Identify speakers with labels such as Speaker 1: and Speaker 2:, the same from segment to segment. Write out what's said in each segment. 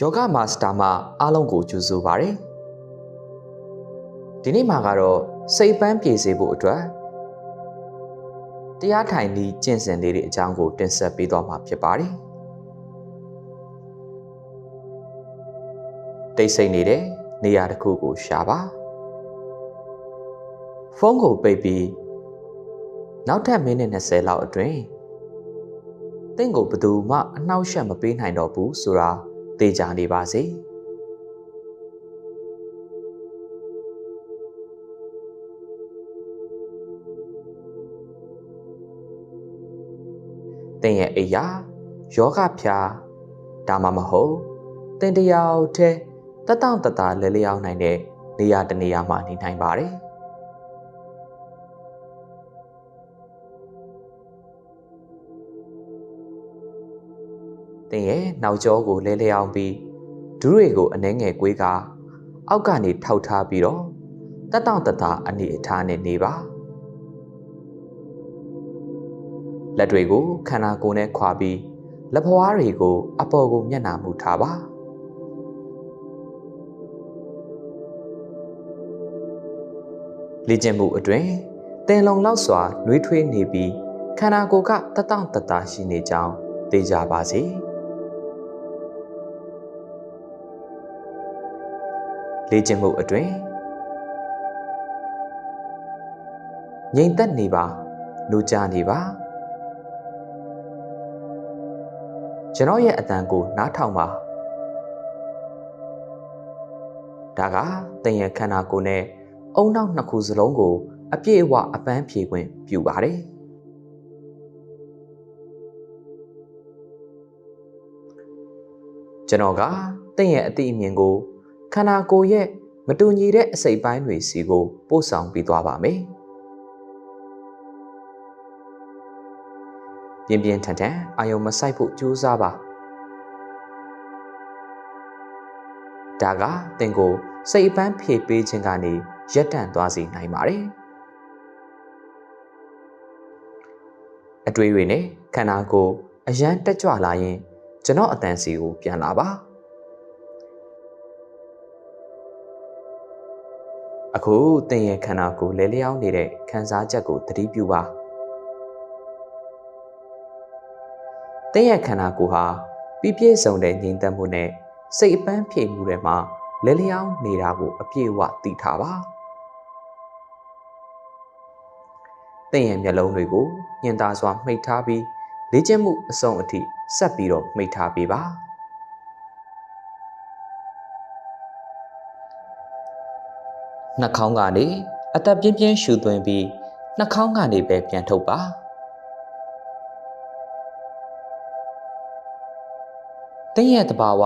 Speaker 1: ယောဂမာစတာမှာအားလုံးကိုကြိုဆိုပါရစေဒီနေ့မှာကတော့စိတ်ပန်းပြေစေဖို့အတွက်တရားထိုင်ပြီးကျင့်စဉ်လေးတွေအကြောင်းကိုတင်ဆက်ပေးသွားမှာဖြစ်ပါတယ်တိတ်ဆိတ်နေတဲ့နေရာတစ်ခုကိုရှာပါဖုန်းကိုပိတ်ပြီးနောက်ထပ်မိနစ်20လောက်အတွင်းတင့်ကိုဘယ်သူမှအနှောက်အယှက်မပေးနိုင်တော့ဘူးဆိုတာ သိကြနေပါစေ။တင်ရဲ့အိယာယောဂဖြာဒါမှမဟုတ်တင်တရာထဲတတောင့်တတလဲလျောင်းနိုင်တဲ့နေရာတနေရာမှာနေနိုင်ပါတယ်။ တင်ရဲ့နောက်ကျောကိုလဲလျောင်းပြီးဒူးတွေကိုအနှဲငယ်ကွေးကအောက်ကနေထောက်ထားပြီးတော့တတောင့်တတအနေအထားနဲ့နေပါလက်တွေကိုခန္ဓာကိုယ်နဲ့ခွာပြီးလက်ဖွားတွေကို အပေါ်ကိုမျက်နှာမူထားပါလေ့ကျင့်မှုအတွင်တင်လုံလောက်စွာနှွေးထွေးနေပြီးခန္ဓာကိုယ်ကတတောင့်တတရှိနေကြောင်းသိကြပါစေ။ လေ့ကျင့်မှုအတွင်ငြိမ်သက်နေပါနှုတ်ကြနေပါကျွန်တော်ရဲ့အတန်ကိုနားထောင်ပါဒါကတင်ရခန္ဓာကိုယ်နဲ့အုံနောက်နှစ်ခုစလုံးကို အပြည့်အဝအပန်းဖြေခွင့်ပြုပါတယ်ကျွန်တော်ကတင့်ရဲ့အတိအမြင်ကို ခန္ဓာကိုယ်ရဲ့မတူညီတဲ့အစိတ်ပိုင်းတွေစီကိုပို့ဆောင်ပြီးသွားပါမယ်။ပြင်းပြင်းထန်ထန်အာယုံမဆိုင်ဖို့ကြိုးစားပါ။ဒါကသင်ကိုစိတ်အပန်းဖြေပေးခြင်းကနေရက်တန့်သွားစေနိုင်ပါတယ်။အတွေ့တွေနဲ့ခန္ဓာကိုယ်အရန်တက်ကြွလာရင်ကျွန်တော်အတန်စီကိုပြန်လာပါ။ အခုသင်ရဲ့ခန္ဓာကိုယ်လဲလျောင်းနေတဲ့ခံစားချက်ကိုသတိပြုပါသင်ရဲ့ခန္ဓာကိုယ်ဟာပြည့်ပြည့်စုံတဲ့ငြိမ်သက်မှုနဲ့စိတ်အပန်းဖြေမှုတွေမှာလဲလျောင်းနေတာကိုအပြည့်အဝသိထားပါသင်ရဲ့မျက်လုံးတွေကိုညင်သာစွာမှိတ်ထားပြီးလေ့ကျင့်မှုအဆုံးအထိဆက်ပြီးတော့မှိတ်ထားပေးပါ နှာခေါင်းကနေအသက်ပြင်းပြင်းရှူသွင်းပြီးနှာခေါင်းကနေပဲပြန်ထုတ်ပါတင်းရဲ့တဘာဝ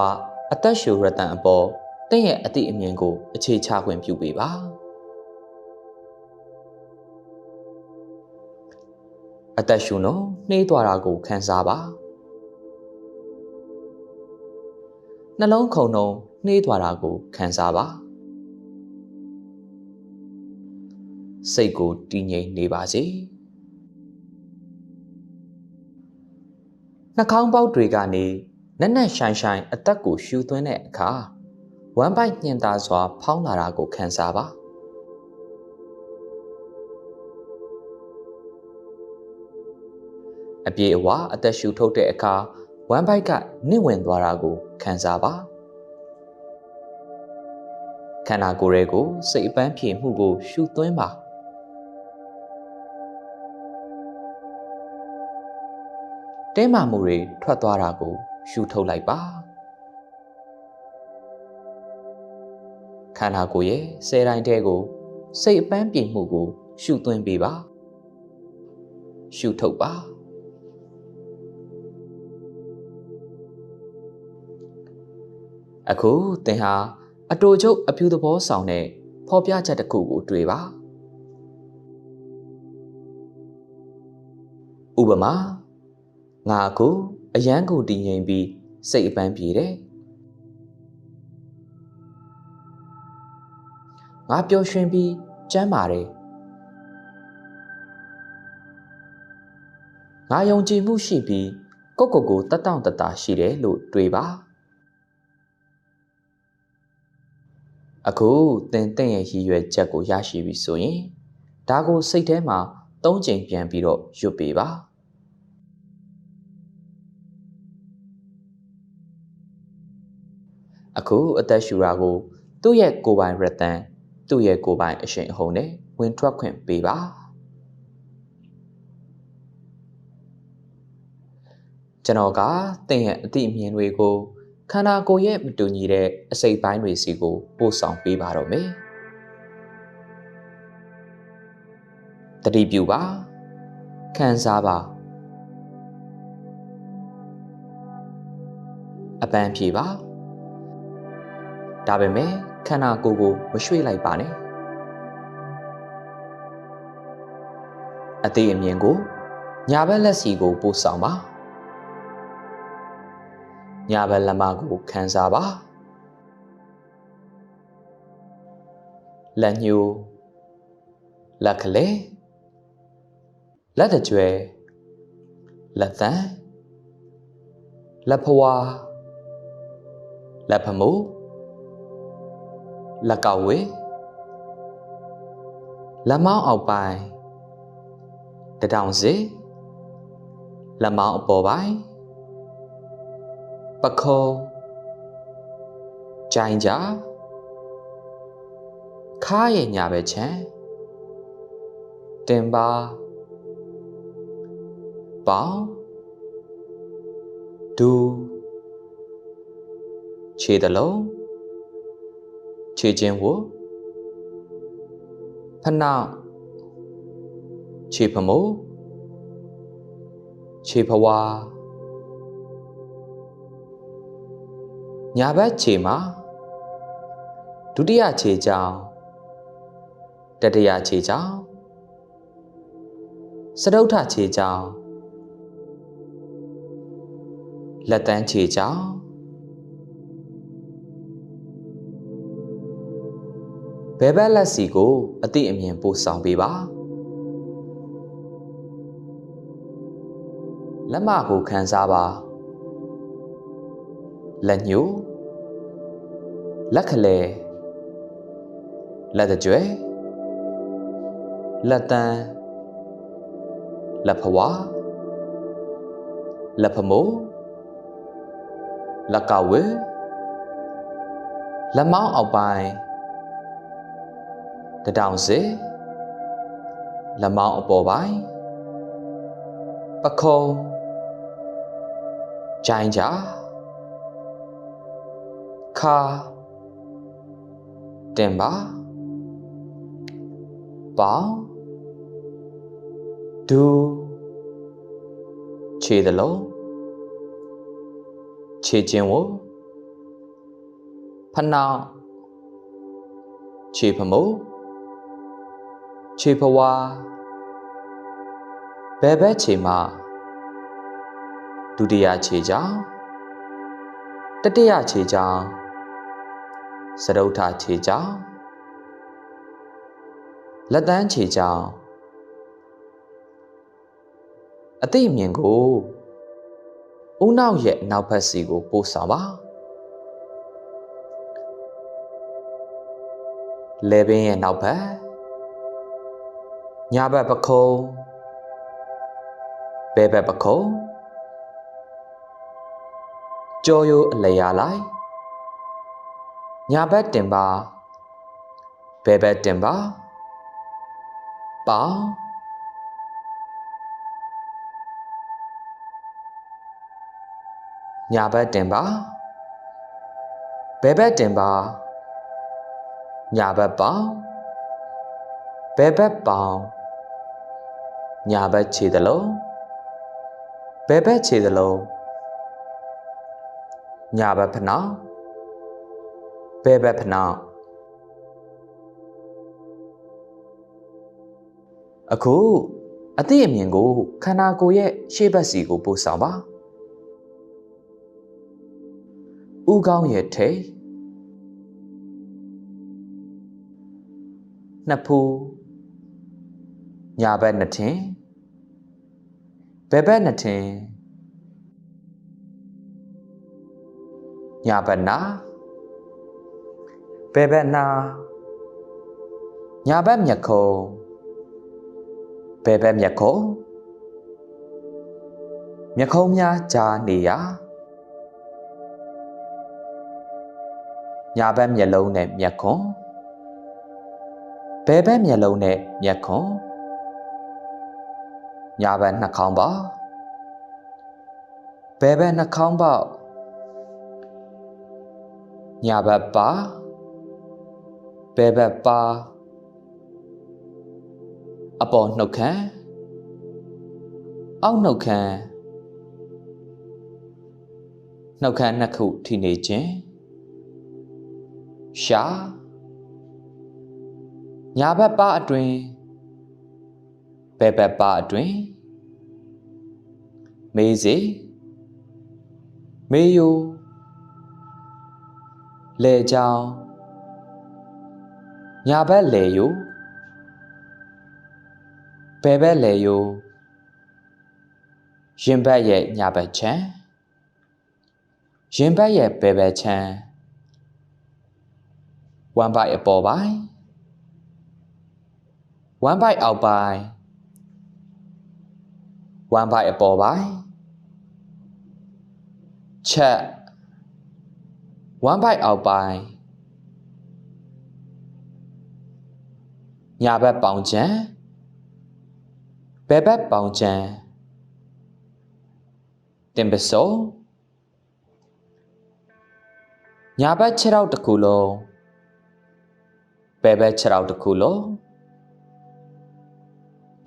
Speaker 1: အသက်ရှူရတန်အပေါ်တင်းရဲ့အတိအမြင်ကို အခြေချခွင့်ပြုပေးပါအသက်ရှူနော်နှေးသွားတာကိုခံစားပါနှလုံးခုန်နှုံနှေးသွားတာကိုခံစားပါ စိတ်ကိုတည်ငြိမ်နေပါစေနှာခေါင်းပေါက်တွေကနေနက်နက်ရှိုင်ရှိုင်အသက်ကိုရှူသွင်းတဲ့အခါဝမ်းပိုက်ညင်သာစွာ ဖောင်းလာတာကိုခံစားပါအပြေအဝအသက်ရှူထုတ်တဲ့အခါဝမ်းပိုက်ကနစ်ဝင်သွားတာကိုခံစားပါခန္ဓာကိုယ်ရဲ့ကိုစိတ်အပန်းဖြေမှုကိုရှူသွင်းပါ တဲမာမှုတွေထွက်သွားတာကို ရှုထုတ်လိုက်ပါခန္ဓာကိုယ်ရဲ့ဆယ်တိုင်းတဲကို စိတ်အပန်းပြေမှုကို ရှုသွင်းပေးပါရှုထုတ်ပါအခုသင်ဟာအတူချုပ်အဖြူသဘောဆောင်တဲ့ဖော်ပြချက်တစ်ခုကိုတွေ့ပါဥပမာ ငါအခုအယမ်းကိုတည်ငြိမ်ပြီးစိတ်အပန်းပြေတယ်ငါပျော်ရွှင်ပြီးကျမ်းပါတယ်ငါယုံကြည်မှုရှိပြီးကိုကိုကိုတတောင့်တတာရှိတယ်လို့တွေးပါအခုသင်တင့်ရဲ့ရည်ရွယ်ချက်ကိုရရှိပြီဆိုရင်ဒါကိုစိတ်ထဲမှာသုံးချိန်ပြန်ပြီးတော့ရွတ်ပေးပါ အခုအသက်ရှူတာကိုသူ့ရဲ့ကိုယ်ပိုင်ရတန်သူ့ရဲ့ကိုယ်ပိုင်အရှင်အဟုန်နဲ့ဝင်ထွက်ခွင့်ပေးပါကျွန်တော်ကသင်ရဲ့အသည့်အမြင်တွေကိုခန္ဓာကိုယ်ရဲ့မတူညီတဲ့အစိတ်ပိုင်းတွေစီကိုပို့ဆောင်ပေးပါတော့မယ်တတိပြုပါခံစားပါအပန်းဖြေပါ ဒါပေမဲ့ခန္ဓာကိုယ်ကိုမရွှေ့လိုက်ပါနဲ့အသေးအမြင်ကိုညာဘက်လက်စီကိုပို့ဆောင်ပါညာဘက်လက်မကိုခံစားပါလက်ညှိုးလက်ကလေးလက်တကြွယ်လက်သံလက်ဖွာလက်ဖမိုး လက်ကဝေလက်မောင်းအောက်ပိုင်းတတောင်စီလက်မောင်းအပေါ်ပိုင်းပခုံးကြိုင်ကြ ခါရဲ့ညာဘက်ချမ်းတင်ပါပေါင်းဒူခြေတလုံးခြေချင်းဝဖနောက်ခြေဖမိုးခြေဖဝါညာဘက်ခြေမှာဒုတိယခြေချောင်းတတိယခြေချောင်းစတုထခြေချောင်းလက်တန်းခြေချောင်း ဘဲဘက်လက်စီကိုအတိအမြင်ပို့ဆောင်ပေးပါလက်မကိုခံစားပါလက်ညှိုးလက်ခလဲလက်တကြွယ်လက်တန်းလက်ဖွာလက်ဖမိုးလက်ကဝဲလက်မောင်းအောက်ပိုင်း တတောင်စေလက်မောင်းအပေါ်ပိုင်းပခုံးကြိုင်ကြခါတင်ပါပေါင်းဒူခြေသလုံးခြေချင်းဝဖနှောင်းခြေဖမိုး ခြေဖဝါဘဲဘက်ခြေမှာဒုတိယခြေချောင်းတတိယခြေချောင်းစရုထခြေချောင်းလက်တန်းခြေချောင်းအသိအမြင်ကိုဦးနောက်ရဲ့နောက်ဘက်စီကိုပို့ဆောင်ပါလေပင်ရဲ့နောက်ဘက် ညာဘက်ပခုံးဘဲဘက်ပခုံးကြောရိုးအလျာလိုက်ညာဘက်တင်ပါဘဲဘက်တင်ပါပေါင်းညာဘက်တင်ပါဘဲဘက်တင်ပါညာဘက်ပေါင်းဘဲဘက်ပေါင်း ညာဘက်ခြေသလုံးဘဲဘက်ခြေသလုံးညာဘက်ဖနှောင်းဘဲဘက်ဖနှောင်းအခုအသိအမြင်ကိုခန္ဓာကိုယ်ရဲ့ရှေ့ဘက်စီကိုပို့ဆောင်ပါဥကောင်းရဲ့ထိတ်နှစ်ဖူး ညာဘက်နှစ်ထင်ဘယ်ဘက်နှစ်ထင်ညာဘက်နာဘယ်ဘက်နာညာဘက်မျက်ခုံးဘယ်ဘက်မျက်ခုံးမျက်ခုံးများကြားနေရညာဘက်မျက်လုံးနဲ့မျက်ခုံးဘယ်ဘက်မျက်လုံးနဲ့မျက်ခုံး ညာဘက်နှာခေါင်းပေါက်ဘယ်ဘက်နှာခေါင်းပေါက်ညာဘက်ပါဘယ်ဘက်ပါအပေါ်နှုတ်ခမ်းအောက်နှုတ်ခမ်းနှုတ်ခမ်းနှစ်ခုထိနေခြင်းရှာညာဘက်ပါအတွင် ဘယ်ဘက်ပါအတွင်မေးစေမေးယိုလေချောင်းညာဘက်လေယိုဘယ်ဘက်လေယိုရင်ဘက်ရဲ့ညာဘက်ချမ်းရင်ဘက်ရဲ့ဘယ်ဘက်ချမ်းဝမ်ဘိုက်အပေါ်ပိုင်းဝမ်ဘိုက်အောက်ပိုင်း ဝမ်ဘိုက်အပေါ်ပိုင်းချက်ဝမ်ဘိုက်အောက်ပိုင်းညာဘက်ပေါင်ချံဘယ်ဘက်ပေါင်ချံတင်ပစောညာဘက်ခြေထောက်တစ်ခုလုံးဘယ်ဘက်ခြေထောက်တစ်ခုလုံး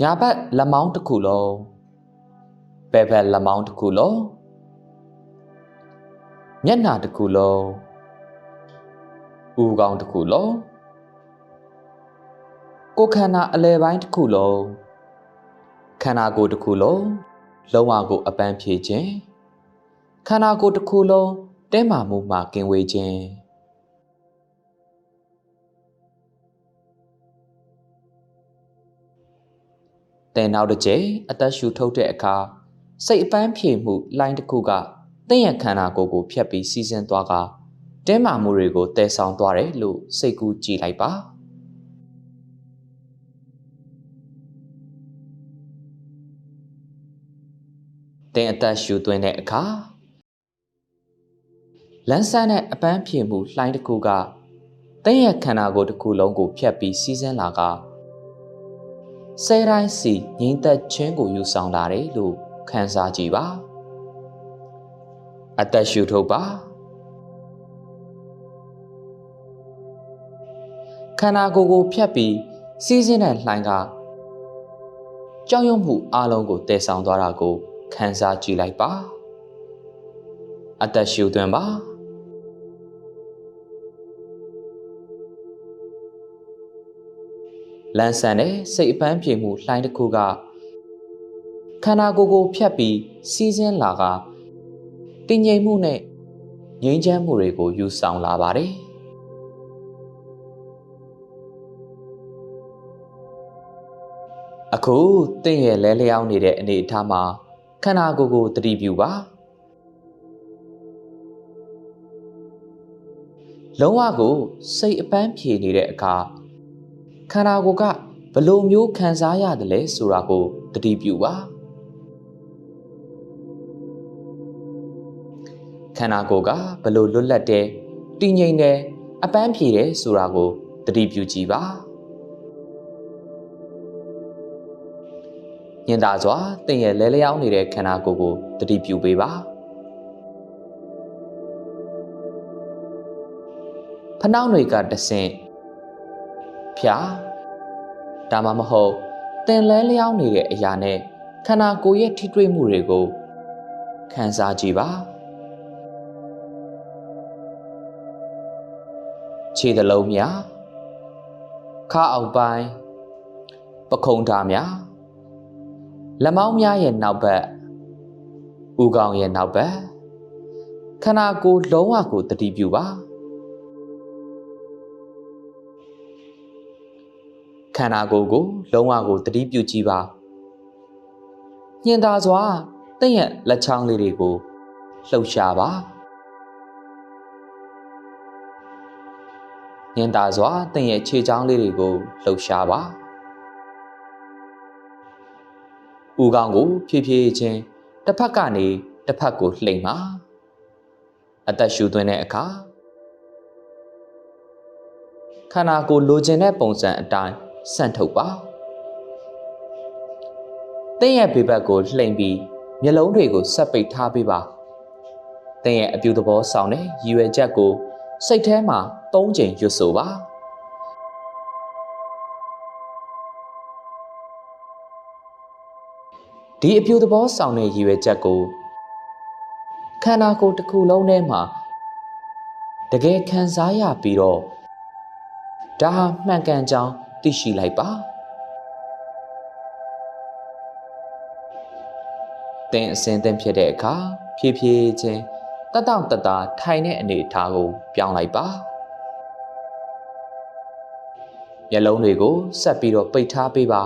Speaker 1: ညာဘက်လက်မောင်းတစ်ခုလုံး ဘယ်ဘက်လက်မောင်းတစ်ခုလုံးမျက်နှာတစ်ခုလုံးဥကောင်းတစ်ခုလုံးကိုယ်ခန္ဓာအလဲပိုင်းတစ်ခုလုံးခန္ဓာကိုယ်တစ်ခုလုံးလုံးဝကိုအပန်းဖြေခြင်းခန္ဓာကိုယ်တစ်ခုလုံးတဲမာမှုမှကင်းဝေးခြင်းတဲ့နောက်တစ်ကြိမ်အသက်ရှူထုတ်တဲ့အခါ စိတ်အပန်းဖြေမှုလိုင်းတစ်ခုကတင့်ရခန္ဓာကိုယ်ကိုဖြတ်ပြီးစီးဆင်းသွားကတဲမာမှုတွေကိုတည်ဆောင်သွားတယ်လို့စိတ်ကူးကြည့်လိုက်ပါတင်အသက်ရှူသွင်းတဲ့အခါလန်းဆန်းတဲ့အပန်းဖြေမှုလှိုင်းတစ်ခုကတင်းရဲ့ခန္ဓာကိုယ်တစ်ခုလုံးကိုဖြတ်ပြီးစီးဆင်းလာကဆဲတိုင်းစီငိမ့်သက်ခြင်းကိုယူဆောင်လာတယ်လို့ ခံစားကြည့်ပါအသက်ရှူထုတ်ပါခန္ဓာကိုယ်ကိုဖြတ်ပြီးစီးဆင်းတဲ့လှိုင်းကကြောက်ရွံ့မှုအလုံးကိုတည်ဆောင်သွားတာကိုခံစားကြည့်လိုက်ပါအသက်ရှူသွင်းပါလန်းဆန်တဲ့စိတ်အပန်းပြေမှုလှိုင်းတစ်ခုက ခန္ဓာကိုယ်ကိုဖြတ်ပြီးစီးဆင်းလာကတည်ငြိမ်မှုနဲ့ငြိမ်းချမ်းမှုတွေကိုယူဆောင်လာပါတယ်အခုတင့်ရဲ့လဲလျောင်းနေတဲ့အနေအထားမှာခန္ဓာကိုယ်ကိုတတိပြုပါလုံးဝကို စိတ်အပန်းဖြေနေတဲ့အခါခန္ဓာကိုယ်ကဘလို့မျိုးခံစားရတယ်လဲဆိုတာကိုတတိပြုပါ ခန္ဓာကိုယ်ကဘလို့လွတ်လပ်တယ်တည်ငြိမ်တယ်အပန်းဖြေတယ်ဆိုတာကိုတတိပြုကြည့်ပါညင်သာစွာတင့်ရဲ့လဲလျောင်းနေတဲ့ခန္ဓာကိုယ်ကိုတတိပြုပေးပါဖနှောင်းတွေကတဆင့်ဖြာဒါမှမဟုတ်တင်လဲလျောင်းနေတဲ့အရာနဲ့ခန္ဓာကိုယ်ရဲ့ထိတွေ့မှုတွေကိုခံစားကြည့်ပါ ခြေသလုံးများခါအောက်ပိုင်းပခုံးဓာများလက်မောင်းများရဲ့နောက်ဘက်ဥကောင်ရဲ့နောက်ဘက်ခန္ဓာကိုယ်လုံးဝကိုတတိပြုပါခန္ဓာကိုယ်ကိုလုံးဝကိုတတိပြုကြည့်ပါညင်သာစွာတင့်ရဲ့လက်ချောင်းလေးတွေကိုလှုပ်ရှားပါ ညင်သာစွာတင့်ရဲ့ခြေချောင်းလေးတွေကိုလှုပ်ရှားပါဦးခေါင်းကိုဖြည်းဖြည်းချင်းတစ်ဖက်ကနေတစ်ဖက်ကိုလှိမ့်ပါအသက်ရှူသွင်းတဲ့အခါခန္ဓာကိုယ်လိုချင်တဲ့ပုံစံအတိုင်းဆန့်ထုတ်ပါတင့်ရဲ့ဘေးဘက်ကိုလှိမ့်ပြီးမျက်လုံးတွေကိုဆက်ပိတ်ထားပေးပါတင့်ရဲ့အပြုသဘောဆောင်တဲ့ရည်ရွယ်ချက်ကိုစိတ်ထဲမှာ ၃ချိန်ရွတ်ဆိုပါဒီအပြုသဘောဆောင်တဲ့ရည်ရွယ်ချက်ကိုခန္ဓာကိုယ်တစ်ခုလုံးထဲမှာတကယ်ခံစားရပြီးတော့ဒါဟာမှန်ကန်ကြောင်းသိရှိလိုက်ပါတင်အစင်သင်ဖြစ်တဲ့အခါဖြည်းဖြည်းချင်းတတောင့်တတာထိုင်တဲ့အနေအထားကိုပြောင်းလိုက်ပါ မျက်လုံးတွေကိုဆက်ပြီးတော့ပိတ်ထားပေးပါ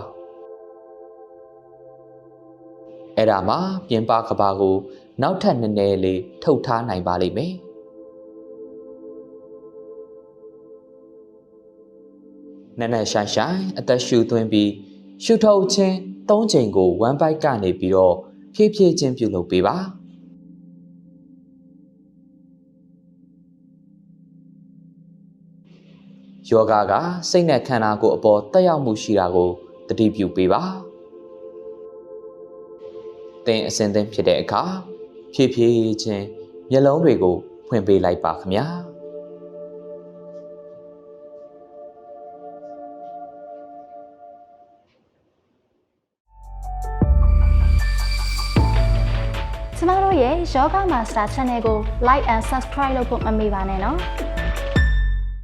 Speaker 1: အဲ့ဒါမှပြင်ပကဘာကို နောက်ထပ်နည်းနည်းလေးထုတ်ထားနိုင်ပါလိမ့်မယ်နက်နက်ရှိုင်ရှိုင်အသက်ရှူသွင်းပြီးရှူထုတ်ခြင်း၃ချိန်ကို1 byte ကနေပြီးတော့ဖြည်းဖြည်းချင်းပြုလုပ်ပေးပါ ယောဂကစိတ်နဲ့ခန္ဓာကိုယ်အပေါ်တက်ရောက်မှုရှိတာကိုတတိပြုပေးပါသင်အစဉ်သင်ဖြစ်တဲ့အခါဖြည်းဖြည်းချင်းမျက်လုံးတွေကိုဖွင့်ပေးလိုက်ပါခင်ဗျာ။
Speaker 2: ကျမတို့ရဲ့ Yoga Master Channel ကို Like and Subscribe လုပ်ဖို့မမေ့ပါနဲ့နော်